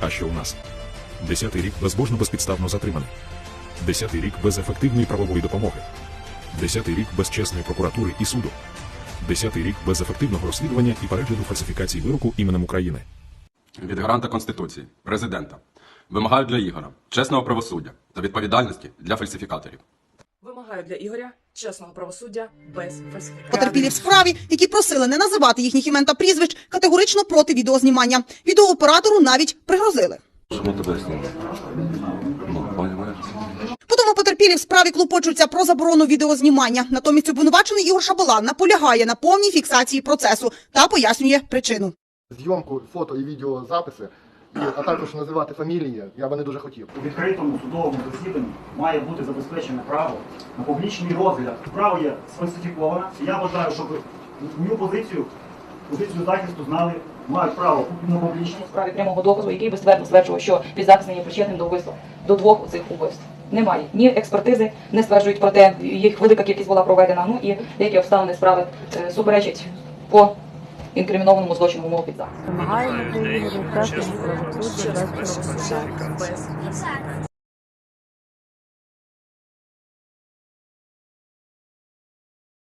А що у нас? Десятий рік безбожно безпідставно затриманий. Десятий рік без ефективної правової допомоги. Десятий рік без чесної прокуратури і суду. Десятий рік без ефективного розслідування і перегляду фальсифікацій вироку іменем України. від гаранта Конституції, президента. Вимагаю для Ігора чесного правосуддя та відповідальності для фальсифікаторів. Вимагаю для Ігоря чесного правосуддя без фальсифікацій. Потерпілі в справі, які просили не називати їхніх імен та прізвищ, категорично проти відеознімання. Відеооператору навіть пригрозили. Чому тебе знімати? Ну, потерпілі в справі клопочуться про заборону відеознімання. Натомість обвинувачений Ігор Шабала наполягає на повній фіксації процесу та пояснює причину. зйомку фото і відеозаписи, а також називати фамілії, я би не дуже хотів. У відкритому судовому засіданні має бути забезпечене право на публічний розгляд. Право є сфальсифіковане. Я вважаю, щоб мою позицію, позицію захисту знали, мають право на публічність. справі прямого доказу, який би ствердно стверджував, що підзахисний є причетним до вбивства до двох цих убивств. Немає ні експертизи, не стверджують про те, їх велика кількість була проведена. Ну і деякі обставини справи е, суперечать по інкримінованому злочину мого підзахисту. Вимагаємо